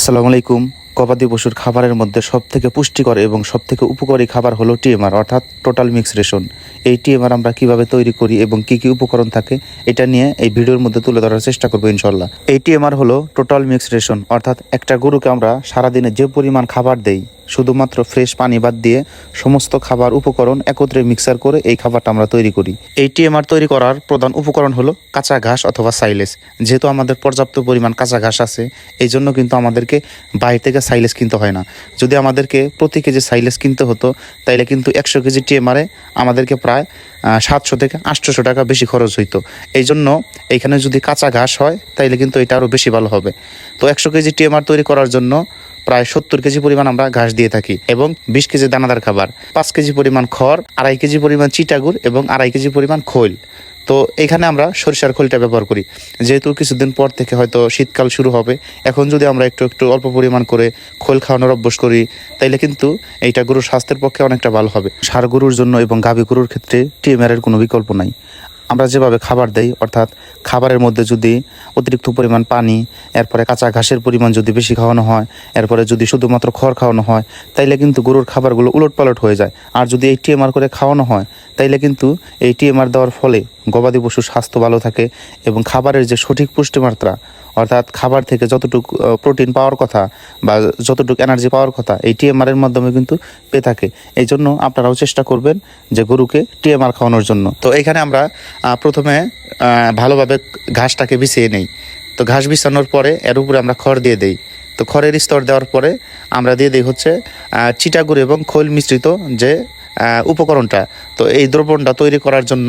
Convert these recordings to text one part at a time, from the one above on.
আসসালামু আলাইকুম। গবাদি পশুর খাবারের মধ্যে সব থেকে পুষ্টিকর এবং সব থেকে উপকারী খাবার হলো টিএমআর, অর্থাৎ টোটাল মিক্স রেশন। এই টিএমআর আমরা কীভাবে তৈরি করি এবং কি কি উপকরণ থাকে, এটা নিয়ে এই ভিডিওর মধ্যে তুলে ধরার চেষ্টা করব ইনশাল্লাহ এই টিএমআর হলো টোটাল মিক্স রেশন, অর্থাৎ একটা গরুকে আমরা সারাদিনে যে পরিমাণ খাবার দেই শুধুমাত্র ফ্রেশ পানি বাদ দিয়ে সমস্ত খাবার উপকরণ একত্রে মিক্সার করে এই খাবারটা আমরা তৈরি করি। এই টিএমআর তৈরি করার প্রধান উপকরণ হলো কাঁচা ঘাস অথবা সাইলেস যেহেতু আমাদের পর্যাপ্ত পরিমাণ কাঁচা ঘাস আছে এই জন্য কিন্তু আমাদেরকে বাইরে থেকে সাইলেস কিনতে হয় না। যদি আমাদেরকে প্রতি কেজি সাইলেস কিনতে হতো, তাইলে কিন্তু একশো কেজি টিএমআরে আমাদেরকে প্রায় সাতশো থেকে আটশোশো টাকা বেশি খরচ হইতো। এই জন্য এইখানে যদি কাঁচা ঘাস হয়, তাইলে কিন্তু এটা আরও বেশি ভালো হবে। তো একশো কেজি টিএমআর তৈরি করার জন্য প্রায় সত্তর কেজি পরিমাণ আমরা ঘাস দিয়ে থাকি এবং বিশ কেজি দানাদার খাবার, পাঁচ কেজি পরিমাণ খড়, আড়াই কেজি পরিমাণ চিটাগুড় এবং আড়াই কেজি পরিমাণ খৈল। তো এখানে আমরা সরিষার খোলটা ব্যবহার করি। যেহেতু কিছুদিন পর থেকে হয়তো শীতকাল শুরু হবে, এখন যদি আমরা একটু একটু অল্প পরিমাণ করে খোল খাওয়ানোর অভ্যাস করি, তাইলে কিন্তু এইটা গরুর স্বাস্থ্যের পক্ষে অনেকটা ভালো হবে। সার গরুর জন্য এবং গাভী গরুর ক্ষেত্রে টিএমআর এর কোনো বিকল্প নাই। আমরা যেভাবে খাবার দেই, অর্থাৎ খাবারের মধ্যে যদি অতিরিক্ত পরিমাণ পানি, এরপরে কাঁচা ঘাসের পরিমাণ যদি বেশি খাওয়ানো হয়, এরপরে যদি শুধুমাত্র খড় খাওয়ানো হয়, তাইলে কিন্তু গরুর খাবারগুলো উলট পালট হয়ে যায়। আর যদি এই টিএমআর করে খাওয়ানো হয়, তাইলে কিন্তু এই টিএমআর দেওয়ার ফলে গবাদি পশুর স্বাস্থ্য ভালো থাকে এবং খাবারের যে সঠিক পুষ্টিমাত্রা অর্থাৎ খাবার থেকে যতটুকু প্রোটিন পাওয়ার কথা বা যতটুকু এনার্জি পাওয়ার কথা, এই টিএমআর এর মাধ্যমে কিন্তু পেয়ে থাকে। এই জন্য আপনারাও চেষ্টা করবেন যে গরুকে টিএমআর খাওয়ানোর জন্য। তো এখানে আমরা প্রথমে ভালোভাবে ঘাসটাকে বিছিয়ে নেই। তো ঘাস বিছানোর পরে এর উপরে আমরা খড় দিয়ে দেই। তো খড়ের স্তর দেওয়ার পরে আমরা দিয়ে দিই হচ্ছে চিটাগুড় এবং খৈল মিশ্রিত যে উপকরণটা। তো এই দ্রবণটা তৈরি করার জন্য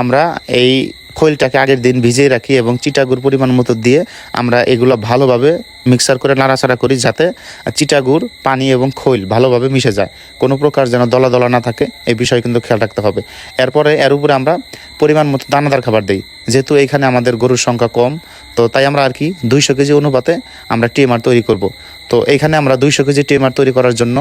আমরা এই খৈলটাকে আগের দিন ভিজিয়ে রাখি এবং চিটাগুড় পরিমাণ মতো দিয়ে আমরা এগুলো ভালোভাবে মিক্সার করে নাড়াচাড়া করি যাতে চিটাগুড়, পানি এবং খৈল ভালোভাবে মিশে যায়। কোনো প্রকার যেন দলা দলা না থাকে, এই বিষয়ে কিন্তু খেয়াল রাখতে হবে। এরপরে এর উপরে আমরা পরিমাণ মতো দানাদার খাবার দিই। যেহেতু এইখানে আমাদের গরুর সংখ্যা কম, তো তাই আমরা আর কি দুইশো কেজি অনুপাতে আমরা টিএমআর তৈরি করব। তো এইখানে আমরা দুইশো কেজি টিএমআর তৈরি করার জন্য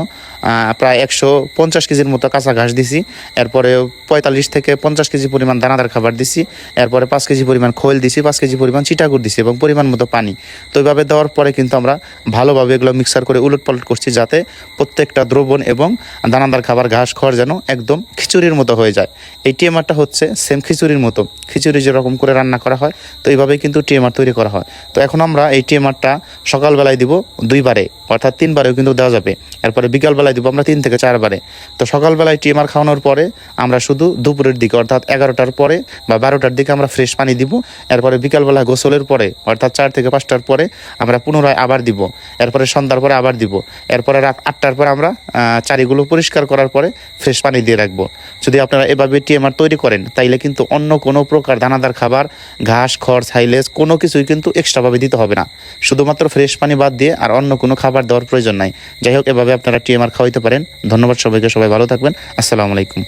প্রায় একশো পঞ্চাশ কেজির মতো কাঁচা ঘাস দিছি। এরপরে পঁয়তাল্লিশ থেকে পঞ্চাশ কেজি পরিমাণ দানাদার খাবার দিছি। এরপরে পাঁচ কেজি পরিমাণ খোল দিছি, পাঁচ কেজি পরিমাণ চিটাগুড় দিছি এবং পরিমাণ মতো পানি। তো এইভাবে দেওয়ার পরে কিন্তু আমরা ভালোভাবে এগুলো মিক্সার করে উলট পালট করছি যাতে প্রত্যেকটা দ্রবণ এবং দানাদার খাবার ঘাস খড় যেন একদম খিচুড়ির মতো হয়ে যায়। এই টিএমআরটা হচ্ছে সেম খিচুড়ির মতো। খিচুড়ি যেরকম করে রান্না করা হয়, তো এইভাবেই কিন্তু টিএমআর তৈরি করা হয়। তো এখন আমরা এই টিএমআরটা সকালবেলায় দিব দুইবারে। অর্থাৎ তিনবারেও কিন্তু দেওয়া যাবে। এরপরে বিকালবেলায় দিব আমরা তিন থেকে চারবারে। তো সকালবেলায় টিএমআর খাওয়ানোর পরে আমরা শুধু দুপুরের দিকে, অর্থাৎ এগারোটার পরে বা বারোটার দিকে আমরা ফ্রেশ পানি দিব। এরপরে বিকালবেলা গোসলের পরে, অর্থাৎ চার থেকে পাঁচটার পরে আমরা পুনরায় আবার দিব। এরপরে সন্ধ্যার পরে আবার দিব। এরপরে রাত আটটার পরে আমরা চারিগুলো পরিষ্কার করার পরে ফ্রেশ পানি দিয়ে রাখব। যদি আপনারা এভাবে টিএমআর তৈরি করেন, তাইলে কিন্তু অন্য কোনো প্রকার দানাদার খাবার, ঘাস, খড়, সাইলেজ কোনো কিছুই কিন্তু এক্সট্রাভাবে দিতে হবে না। শুধুমাত্র ফ্রেশ পানি বাদ দিয়ে আর অন্য কোনো খাবার দেওয়ার প্রয়োজন নাই। যাই হোক, এভাবে আপনারা টিএমআর খাওয়াইতে পারেন। ধন্যবাদ সবাইকে, সবাই ভালো থাকবেন। আসসালামু আলাইকুম।